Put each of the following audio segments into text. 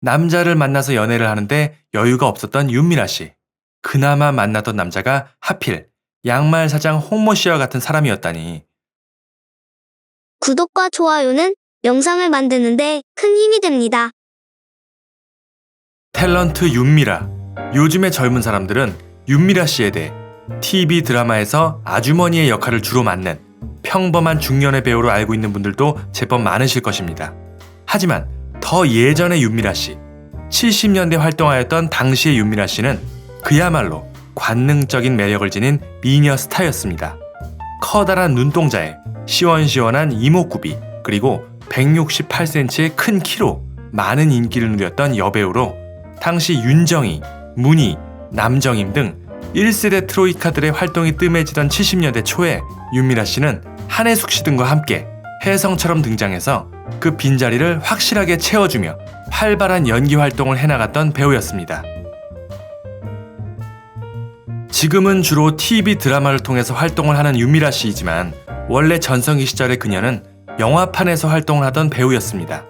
남자를 만나서 연애를 하는데 여유가 없었던 윤미라 씨. 그나마 만나던 남자가 하필 양말 사장 홍모 씨와 같은 사람이었다니. 구독과 좋아요는 영상을 만드는데 큰 힘이 됩니다. 탤런트 윤미라. 요즘의 젊은 사람들은 윤미라 씨에 대해 TV 드라마에서 아주머니의 역할을 주로 맡는 평범한 중년의 배우로 알고 있는 분들도 제법 많으실 것입니다. 하지만 더 예전의 윤미라 씨, 70년대 활동하였던 당시의 윤미라 씨는 그야말로 관능적인 매력을 지닌 미녀 스타였습니다. 커다란 눈동자에 시원시원한 이목구비, 그리고 168cm의 큰 키로 많은 인기를 누렸던 여배우로 당시 윤정희, 문희, 남정임 등 1세대 트로이카들의 활동이 뜸해지던 70년대 초에 윤미라 씨는 한혜숙 씨 등과 함께 혜성처럼 등장해서 그 빈자리를 확실하게 채워주며 활발한 연기 활동을 해나갔던 배우였습니다. 지금은 주로 TV 드라마를 통해서 활동을 하는 윤미라 씨이지만 원래 전성기 시절의 그녀는 영화판에서 활동을 하던 배우였습니다.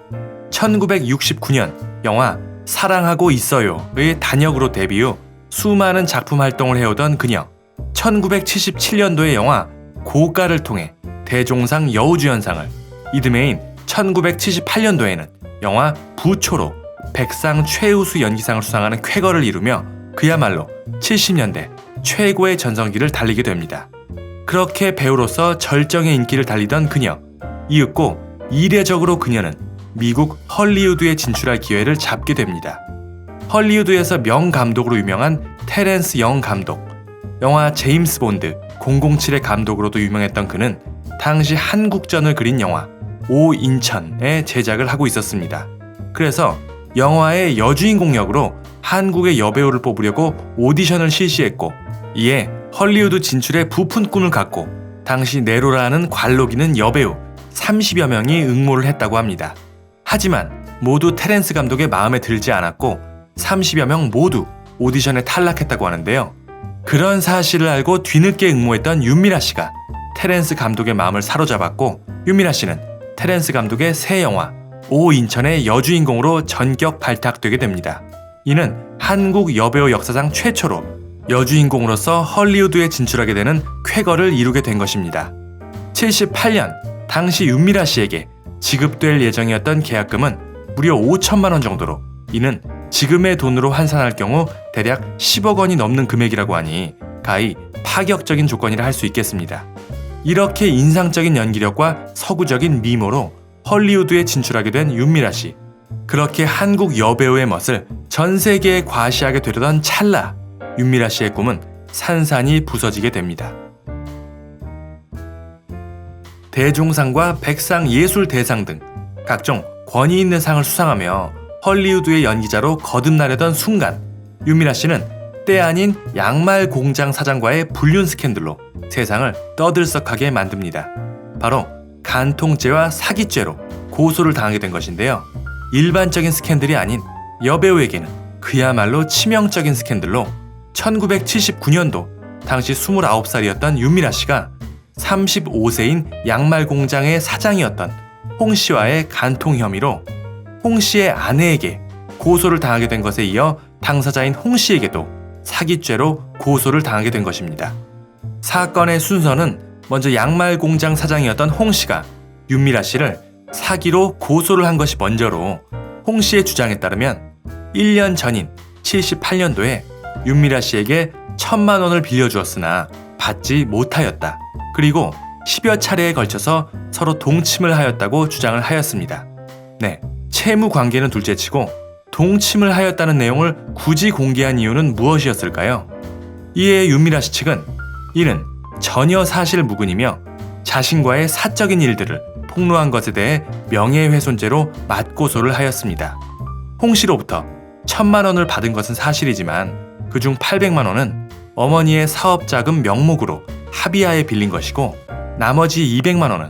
1969년 영화 사랑하고 있어요의 단역으로 데뷔 후 수많은 작품 활동을 해오던 그녀. 1977년도의 영화 고가를 통해 대종상 여우주연상을 이듬해인 1978년도에는 영화 부초로 백상 최우수 연기상을 수상하는 쾌거를 이루며 그야말로 70년대 최고의 전성기를 달리게 됩니다. 그렇게 배우로서 절정의 인기를 달리던 그녀. 이윽고 이례적으로 그녀는 미국 헐리우드에 진출할 기회를 잡게 됩니다. 헐리우드에서 명감독으로 유명한 테렌스 영 감독, 영화 제임스 본드 007의 감독으로도 유명했던 그는 당시 한국전을 그린 영화 오인천의 제작을 하고 있었습니다. 그래서 영화의 여주인공 역으로 한국의 여배우를 뽑으려고 오디션을 실시했고 이에 헐리우드 진출에 부푼 꿈을 갖고 당시 네로라는 관록이는 여배우 30여 명이 응모를 했다고 합니다. 하지만 모두 테렌스 감독의 마음에 들지 않았고 30여 명 모두 오디션에 탈락했다고 하는데요. 그런 사실을 알고 뒤늦게 응모했던 윤미라 씨가 테렌스 감독의 마음을 사로잡았고 윤미라 씨는 테렌스 감독의 새 영화 오 인천의 여주인공으로 전격 발탁되게 됩니다. 이는 한국 여배우 역사상 최초로 여주인공으로서 헐리우드에 진출하게 되는 쾌거를 이루게 된 것입니다. 78년 당시 윤미라 씨에게 지급될 예정이었던 계약금은 무려 5천만 원 정도로 이는 지금의 돈으로 환산할 경우 대략 10억 원이 넘는 금액이라고 하니 가히 파격적인 조건이라 할 수 있겠습니다. 이렇게 인상적인 연기력과 서구적인 미모로 헐리우드에 진출하게 된 윤미라 씨. 그렇게 한국 여배우의 멋을 전 세계에 과시하게 되려던 찰나 윤미라 씨의 꿈은 산산이 부서지게 됩니다. 대종상과 백상 예술 대상 등 각종 권위 있는 상을 수상하며 헐리우드의 연기자로 거듭나려던 순간 윤미라 씨는 때 아닌 양말 공장 사장과의 불륜 스캔들로 세상을 떠들썩하게 만듭니다. 바로 간통죄와 사기죄로 고소를 당하게 된 것인데요. 일반적인 스캔들이 아닌 여배우에게는 그야말로 치명적인 스캔들로 1979년도 당시 29살이었던 윤미라 씨가 35세인 양말 공장의 사장이었던 홍 씨와의 간통 혐의로 홍 씨의 아내에게 고소를 당하게 된 것에 이어 당사자인 홍 씨에게도 사기죄로 고소를 당하게 된 것입니다. 사건의 순서는 먼저 양말 공장 사장이었던 홍 씨가 윤미라 씨를 사기로 고소를 한 것이 먼저로 홍 씨의 주장에 따르면 1년 전인 78년도에 윤미라 씨에게 천만 원을 빌려주었으나 받지 못하였다. 그리고 10여 차례에 걸쳐서 서로 동침을 하였다고 주장을 하였습니다. 네, 채무 관계는 둘째치고 동침을 하였다는 내용을 굳이 공개한 이유는 무엇이었을까요? 이에 윤미라 씨 측은 이는 전혀 사실 무근이며 자신과의 사적인 일들을 폭로한 것에 대해 명예훼손죄로 맞고소를 하였습니다. 홍 씨로부터 천만 원을 받은 것은 사실이지만 그중 800만 원은 어머니의 사업자금 명목으로 합의하에 빌린 것이고 나머지 200만 원은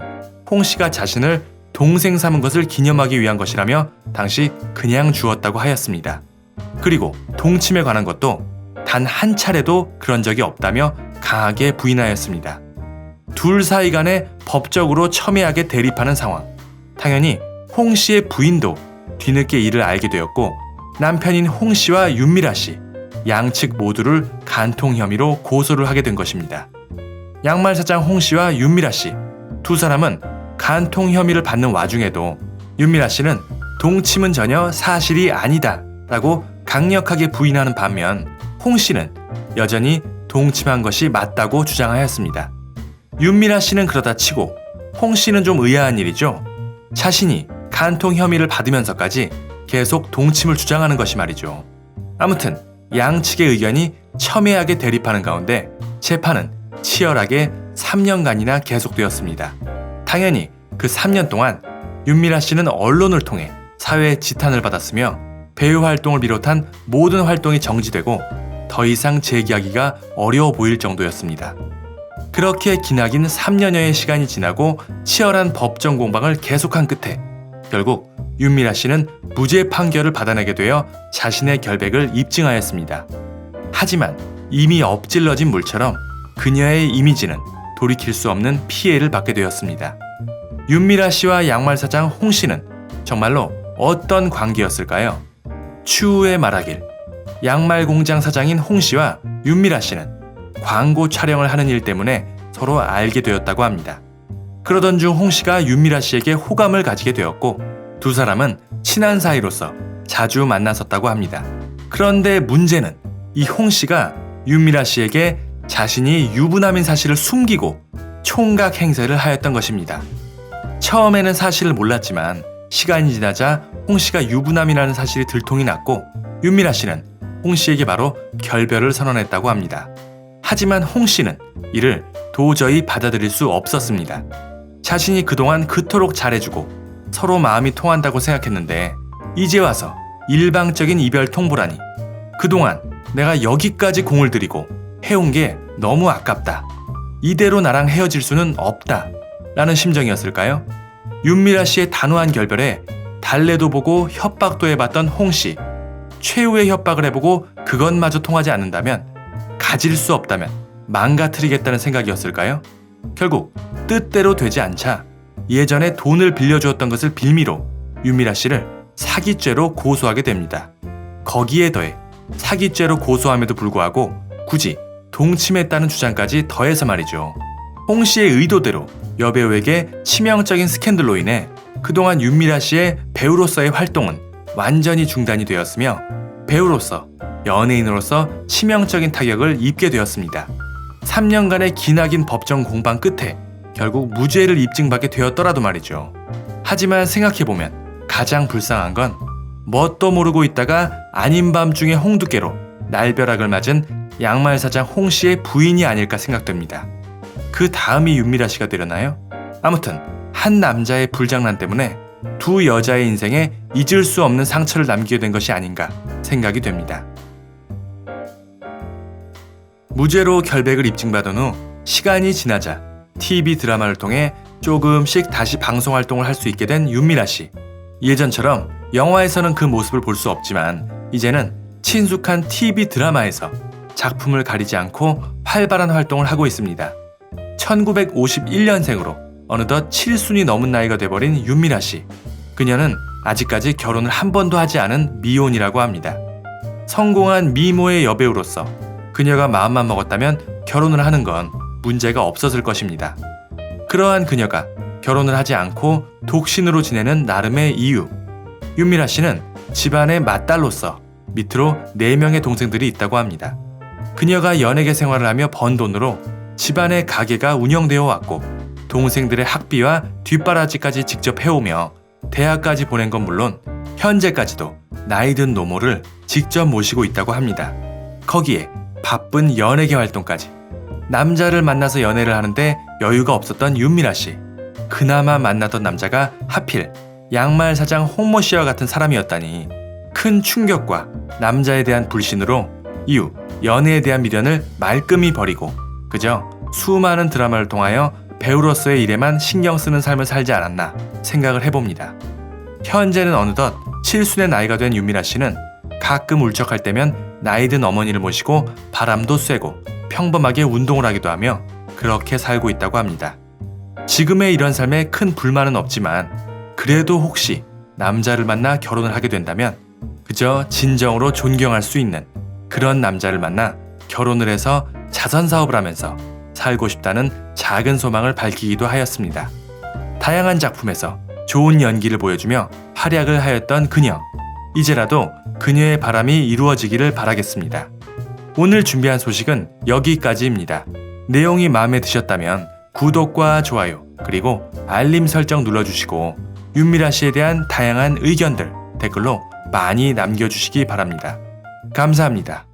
홍 씨가 자신을 동생 삼은 것을 기념하기 위한 것이라며 당시 그냥 주었다고 하였습니다. 그리고 동침에 관한 것도 단 한 차례도 그런 적이 없다며 강하게 부인하였습니다. 둘 사이 간에 법적으로 첨예하게 대립하는 상황. 당연히 홍 씨의 부인도 뒤늦게 이를 알게 되었고 남편인 홍 씨와 윤미라 씨 양측 모두를 간통 혐의로 고소를 하게 된 것입니다. 양말 사장 홍 씨와 윤미라 씨 두 사람은 간통 혐의를 받는 와중에도 윤미라 씨는 동침은 전혀 사실이 아니다 라고 강력하게 부인하는 반면 홍 씨는 여전히 동침한 것이 맞다고 주장하였습니다. 윤미라 씨는 그러다 치고 홍 씨는 좀 의아한 일이죠. 자신이 간통 혐의를 받으면서까지 계속 동침을 주장하는 것이 말이죠. 아무튼 양측의 의견이 첨예하게 대립하는 가운데 재판은 치열하게 3년간이나 계속되었습니다. 당연히 그 3년 동안 윤미라 씨는 언론을 통해 사회 지탄을 받았으며 배우 활동을 비롯한 모든 활동이 정지되고 더 이상 재기하기가 어려워 보일 정도였습니다. 그렇게 기나긴 3년여의 시간이 지나고 치열한 법정 공방을 계속한 끝에 결국 윤미라 씨는 무죄 판결을 받아내게 되어 자신의 결백을 입증하였습니다. 하지만 이미 엎질러진 물처럼 그녀의 이미지는 돌이킬 수 없는 피해를 받게 되었습니다. 윤미라 씨와 양말 사장 홍 씨는 정말로 어떤 관계였을까요? 추후에 말하길 양말 공장 사장인 홍 씨와 윤미라 씨는 광고 촬영을 하는 일 때문에 서로 알게 되었다고 합니다. 그러던 중 홍 씨가 윤미라 씨에게 호감을 가지게 되었고 두 사람은 친한 사이로서 자주 만났었다고 합니다. 그런데 문제는 이 홍 씨가 윤미라 씨에게 자신이 유부남인 사실을 숨기고 총각 행세를 하였던 것입니다. 처음에는 사실을 몰랐지만 시간이 지나자 홍 씨가 유부남이라는 사실이 들통이 났고 윤미라 씨는 홍 씨에게 바로 결별을 선언했다고 합니다. 하지만 홍 씨는 이를 도저히 받아들일 수 없었습니다. 자신이 그동안 그토록 잘해주고 서로 마음이 통한다고 생각했는데 이제 와서 일방적인 이별 통보라니 그동안 내가 여기까지 공을 들이고 해온 게 너무 아깝다. 이대로 나랑 헤어질 수는 없다. 라는 심정이었을까요? 윤미라 씨의 단호한 결별에 달래도 보고 협박도 해봤던 홍 씨. 최후의 협박을 해보고 그것마저 통하지 않는다면 가질 수 없다면 망가뜨리겠다는 생각이었을까요? 결국 뜻대로 되지 않자 예전에 돈을 빌려주었던 것을 빌미로 윤미라 씨를 사기죄로 고소하게 됩니다. 거기에 더해 사기죄로 고소함에도 불구하고 굳이 동침했다는 주장까지 더해서 말이죠. 홍 씨의 의도대로 여배우에게 치명적인 스캔들로 인해 그동안 윤미라 씨의 배우로서의 활동은 완전히 중단이 되었으며 배우로서 연예인으로서 치명적인 타격을 입게 되었습니다. 3년간의 기나긴 법정 공방 끝에 결국 무죄를 입증받게 되었더라도 말이죠. 하지만 생각해보면 가장 불쌍한 건 뭣도 모르고 있다가 아닌 밤중에 홍두깨로 날벼락을 맞은 양말 사장 홍 씨의 부인이 아닐까 생각됩니다. 그 다음이 윤미라 씨가 되려나요? 아무튼 한 남자의 불장난 때문에 두 여자의 인생에 잊을 수 없는 상처를 남기게 된 것이 아닌가 생각이 됩니다. 무죄로 결백을 입증받은 후 시간이 지나자 TV 드라마를 통해 조금씩 다시 방송 활동을 할 수 있게 된 윤미라 씨. 예전처럼 영화에서는 그 모습을 볼 수 없지만 이제는 친숙한 TV 드라마에서 작품을 가리지 않고 활발한 활동을 하고 있습니다. 1951년생으로 어느덧 7순이 넘은 나이가 돼버린 윤미라 씨. 그녀는 아직까지 결혼을 한 번도 하지 않은 미혼이라고 합니다. 성공한 미모의 여배우로서 그녀가 마음만 먹었다면 결혼을 하는 건 문제가 없었을 것입니다. 그러한 그녀가 결혼을 하지 않고 독신으로 지내는 나름의 이유. 윤미라 씨는 집안의 맏딸로서 밑으로 4명의 동생들이 있다고 합니다. 그녀가 연예계 생활을 하며 번 돈으로 집안의 가게가 운영되어 왔고 동생들의 학비와 뒷바라지까지 직접 해오며 대학까지 보낸 건 물론 현재까지도 나이든 노모를 직접 모시고 있다고 합니다. 거기에 바쁜 연예계 활동까지 남자를 만나서 연애를 하는데 여유가 없었던 윤미라 씨. 그나마 만나던 남자가 하필 양말 사장 홍모 씨와 같은 사람이었다니 큰 충격과 남자에 대한 불신으로 이후 연애에 대한 미련을 말끔히 버리고 그저 수많은 드라마를 통하여 배우로서의 일에만 신경 쓰는 삶을 살지 않았나 생각을 해봅니다. 현재는 어느덧 칠순의 나이가 된 윤미라 씨는 가끔 울적할 때면 나이든 어머니를 모시고 바람도 쐬고 평범하게 운동을 하기도 하며 그렇게 살고 있다고 합니다. 지금의 이런 삶에 큰 불만은 없지만 그래도 혹시 남자를 만나 결혼을 하게 된다면 그저 진정으로 존경할 수 있는 그런 남자를 만나 결혼을 해서 자선 사업을 하면서 살고 싶다는 작은 소망을 밝히기도 하였습니다. 다양한 작품에서 좋은 연기를 보여주며 활약을 하였던 그녀. 이제라도 그녀의 바람이 이루어지기를 바라겠습니다. 오늘 준비한 소식은 여기까지입니다. 내용이 마음에 드셨다면 구독과 좋아요, 그리고 알림 설정 눌러주시고 윤미라 씨에 대한 다양한 의견들 댓글로 많이 남겨주시기 바랍니다. 감사합니다.